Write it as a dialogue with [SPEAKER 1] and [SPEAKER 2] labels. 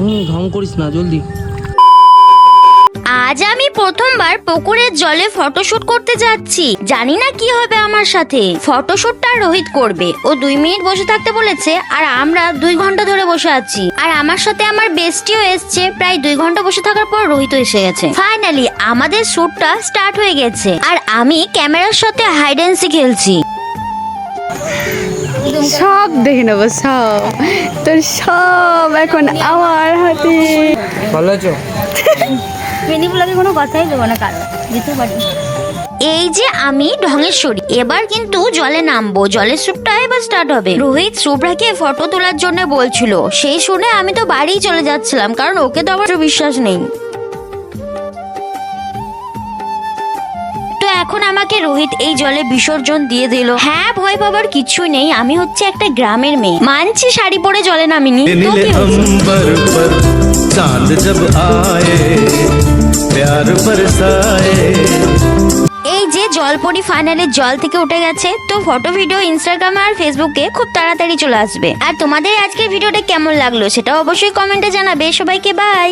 [SPEAKER 1] ঢং করিস না, জলদি।
[SPEAKER 2] আজ আমি প্রথমবার পুকুরের জলে ফটোশুট করতে যাচ্ছি। জানি না কি হবে আমার সাথে। ফটোশুটটা রোহিত করবে। ও দুই মিনিট বসে থাকতে বলেছে আর আমরা দুই ঘণ্টা ধরে বসে আছি। আর আমার সাথে আমার বেস্টিও এসছে। প্রায় দুই ঘণ্টা বসে থাকার পর রোহিত এসে গেছে। ফাইনালি আমাদের শুটটা স্টার্ট হয়ে গেছে। আর আমি ক্যামেরার সাথে হাইডেন্সি খেলছি।
[SPEAKER 3] সব দেখে নেব সব। তোর সব এখন আমার হাতে।
[SPEAKER 1] ভালো আছো?
[SPEAKER 2] কোনো কথাই দেবো না কারও যেতে পারি এই যে আমি ঢঙেশ্বরী এবার কিন্তু জলে নামবো। জলের স্যুপটা এবার স্টার্ট হবে। রোহিত শুভ্রাকে ফটো তোলার জন্য বলছিল। সেই শুনে আমি তো বাড়ি চলে যাচ্ছিলাম কারণ ওকে তো আমার বিশ্বাস নেই। তখন আমাকে রোহিত এই জলে বিসর্জন দিয়ে দিল। হ্যাঁ ভয় পাবার কিছু নেই আমি হচ্ছে একটা গ্রামের মেয়ে। মানছি শাড়ি পরে জলে নামিনি তো এই যে জলপরি ফাইনালে জল থেকে উঠে গেছে তো ফটো ভিডিও ইনস্টাগ্রামে আর ফেসবুকে খুব তাড়াতাড়ি চলে আসবে। আর তোমাদের আজকের ভিডিওটা কেমন লাগল সেটা অবশ্যই কমেন্টে জানাবে। সবাইকে বাই